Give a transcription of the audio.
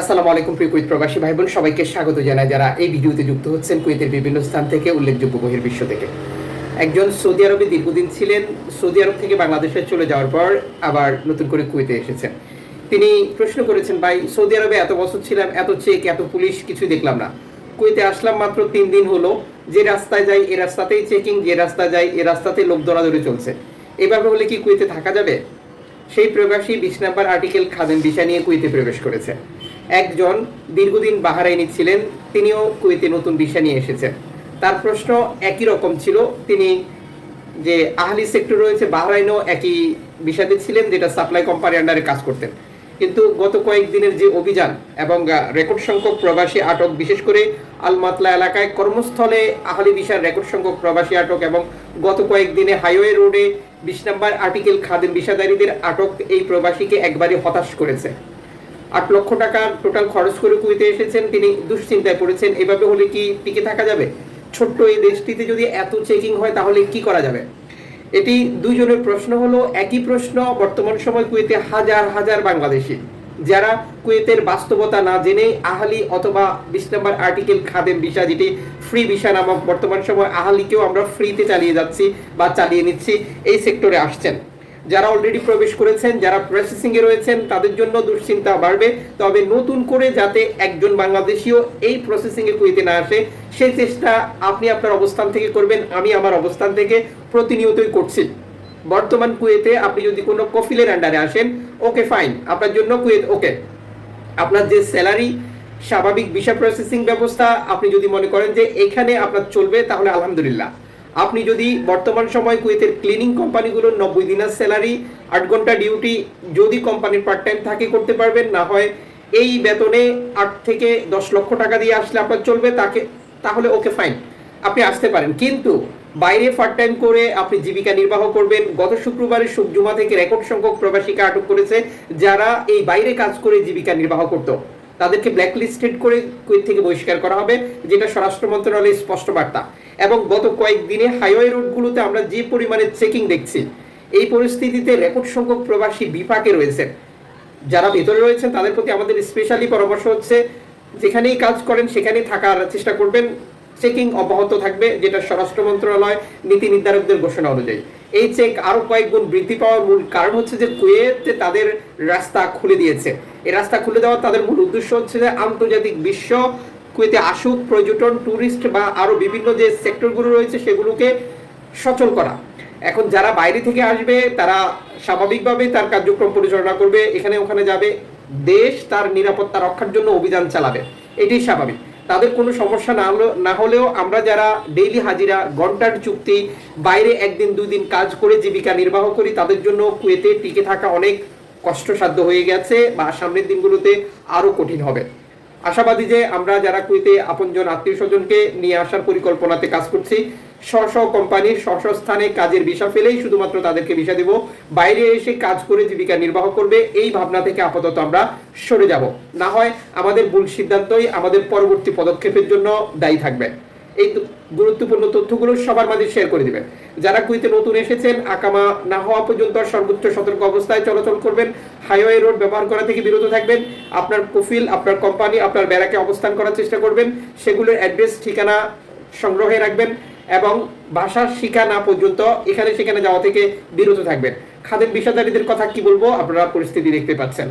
আসসালামু আলাইকুম প্রিয় কুইত প্রবাসী ভাই বোন সবাইকে স্বাগত জানাই। যারা এই ভিডিওতে যুক্ত হচ্ছেন কুয়েতের বিভিন্ন স্থান থেকে, উল্লেখযোগ্য বহির্বিশ্ব থেকে। একজন সৌদি আরবে দীর্ঘদিন ছিলেন, সৌদি আরব থেকে বাংলাদেশে চলে যাওয়ার পর আবার নতুন করে কুয়েতে এসেছেন। তিনি প্রশ্ন করেছেন, ভাই, সৌদি আরবে এত বছর ছিলাম, এত চেক, এত পুলিশ কিছু দেখলাম না। কুয়েতে আসলাম মাত্র তিন দিন হলো, যে রাস্তায় যাই, এ রাস্তাতেই চেকিং, যে রাস্তায় যাই, এ রাস্তাতে লোক দৌড়াদৌড়ি চলছে। এভাবে হলে কি কুয়েতে থাকা যাবে? সেই প্রবাসী বিশ নাম্বার আর্টিকেল খাদেম ভিসা নিয়ে কুয়েতে প্রবেশ করেছে। একজন দীর্ঘদিন বাহারাইনি ছিলেন, তিনিও কুয়েতে নতুন ভিসা নিয়ে এসেছেন। তার প্রশ্ন একই রকম ছিল, তিনি যে আহলি সেক্টর রয়েছে, বাহরাইনও একই বিষাদে ছিলেন, যেটা সাপ্লাই কোম্পানি আন্ডারে কাজ করতেন। কিন্তু গত কয়েকদিনের যে অভিযান এবং রেকর্ড সংখ্যক প্রবাসী আটক, বিশেষ করে আলমাতলা এলাকায় কর্মস্থলে আহলি বিশার রেকর্ড সংখ্যক প্রবাসী আটক এবং গত কয়েকদিনে হাইওয়ে রোডে বিশ নম্বর আর্টিকেল খাদেম বিষাদারীদের আটক এই প্রবাসীকে একবারই হতাশ করেছে। আট লক্ষ টাকার টোটাল খরচ করে কুয়েতে এসেছেন, তিনি দুশ্চিন্তায় পড়েছেন। এভাবে হলে কি টিকে থাকা যাবে? ছোট্ট এই দেশটিতে যদি এত চেকিং হয়, তাহলে কি করা যাবে? এটি দুইজনের প্রশ্ন হলো, একই প্রশ্ন বর্তমান সময় কুয়েতে হাজার হাজার বাংলাদেশি। যারা কুয়েতের বাস্তবতা না জেনে আহালি অথবা বিশ নম্বর আর্টিকেল খাদেম ভিসা, যেটি ফ্রি ভিসা নামক বর্তমান সময় আহালিকেও আমরা ফ্রিতে চালিয়ে যাচ্ছি বা চালিয়ে নিচ্ছি, এই সেক্টরে আসছেন। যারা অলরেডি প্রবেশ করেছেন, যারা প্রসেসিং এ রয়েছেন, তাদের জন্য দুশ্চিন্তা বাড়বে। তবে নতুন করে যাতে একজন বাংলাদেশিও এই প্রসেসিং এ কুইতে না আসে সেই চেষ্টা আপনি আপনার অবস্থান থেকে করবেন, আমি আমার অবস্থান থেকে প্রতিনিয়তই করছি। বর্তমান কুয়েতে আপনি যদি কোনো কফিলের আন্ডারে আসেন ওকে ফাইন আপনার জন্য কুয়েত ওকে আপনার যে স্যালারি স্বাভাবিক ভিসা প্রসেসিং ব্যবস্থা, আপনি যদি মনে করেন যে এখানে আপনার চলবে, তাহলে আলহামদুলিল্লাহ। আপনি যদি বর্তমান সময় কুয়েতের ক্লিনিং কোম্পানিগুলোর নব্বই দিনের স্যালারি আট ঘণ্টা ডিউটি যদি কোম্পানির পার্ট টাইম থাকে করতে পারবেন, না হয় এই বেতনে আট থেকে দশ লক্ষ টাকা দিয়ে আসলে আপনার চলবে, তাকে, তাহলে ওকে ফাইন আপনি আসতে পারেন। কিন্তু বাইরে পার্ট টাইম করে আপনি জীবিকা নির্বাহ করবেন। গত শুক্রবারের জুমা থেকে রেকর্ড সংখ্যক প্রবাসীকে আটক করেছে যারা এই বাইরে কাজ করে জীবিকা নির্বাহ করত। তাদেরকে ব্ল্যাকলিস্টেড করে কুয়েত থেকে বহিষ্কার করা হবে, যেটা স্বরাষ্ট্র মন্ত্রণালয়ের স্পষ্ট বার্তা। এবং গত কয়েকদিনে হাইওয়ে রোডগুলোতে আমরা যে পরিমাণে চেকিং দেখছি, এই পরিস্থিতিতে রেকর্ড সংখ্যক প্রবাসী বিপাকে রয়েছেন। যারা ভেতরে রয়েছেন, তাদের প্রতি আমাদের স্পেশালি পরামর্শ হচ্ছে, যেখানেই কাজ করেন, সেখানেই থাকার চেষ্টা করবেন। চেকিং অব্যাহত থাকবে, যেটা স্বরাষ্ট্র মন্ত্রণালয় নীতি নির্ধারকদের ঘোষণা অনুযায়ী। এই চেক আরও কয়েক গুণ বৃদ্ধি পাওয়ার মূল কারণ হচ্ছে যে কুয়েতে তাদের রাস্তা খুলে দিয়েছে। এই রাস্তা খুলে দেওয়ার তাদের মূল উদ্দেশ্য হচ্ছে যে আন্তর্জাতিক বিশ্ব কুয়েতে আসুক, পর্যটন ট্যুরিস্ট বা আরও বিভিন্ন যে সেক্টরগুলো রয়েছে সেগুলোকে সচল করা। এখন যারা বাইরে থেকে আসবে, তারা স্বাভাবিকভাবে তার কার্যক্রম পরিচালনা করবে, এখানে ওখানে যাবে, দেশ তার নিরাপত্তা রক্ষার জন্য অভিযান চালাবে। এটাই স্বাভাবিক। তাদের কোনো সমস্যা না হলেও না হলেও আমরা যারা ডেইলি হাজিরা, ঘণ্টার চুক্তি, বাইরে একদিন দুই দিন কাজ করে জীবিকা নির্বাহ করি, তাদের জন্য কুয়েতে টিকে থাকা অনেক কষ্টসাধ্য হয়ে গেছে বা সামনের দিনগুলোতে আরও কঠিন হবে। আশাবাদী যে আমরা যারা কুইতে আপনজন আত্মীয় স্বজনকে নিয়ে আসার পরিকল্পনাতে কাজ করছি, স্ব স্ব কোম্পানির স্ব স্ব স্থানে কাজের ভিসা ফেলেই শুধুমাত্র তাদেরকে ভিসা দেব। বাইরে এসে কাজ করে জীবিকা নির্বাহ করবে, এই ভাবনা থেকে আপাতত আমরা সরে যাব। না হয় আমাদের ভুল সিদ্ধান্তই আমাদের পরবর্তী পদক্ষেপের জন্য দায়ী থাকবে। এই গুরুত্বপূর্ণ তথ্যগুলো সবার মাঝে শেয়ার করে দিবেন। যারা কুইতে নতুন এসেছেন, আকামা না হওয়া পর্যন্ত সর্বোচ্চ সতর্ক অবস্থায় চলাচল করবেন। হাইওয়ে রোড ব্যবহার করা থেকে বিরত থাকবেন। আপনার কফিল আপনার কোম্পানি আপনার ব্যারাকে অবস্থান করার চেষ্টা করবেন। সেগুলোর অ্যাড্রেস ঠিকানা সংগ্রহে রাখবেন এবং ভাষা শিখা না পর্যন্ত এখানে সেখানে যাওয়া থেকে বিরত থাকবেন। খাদেম বিষাদারীদের কথা কি বলব? আপনারা পরিস্থিতি দেখতে পাচ্ছেন।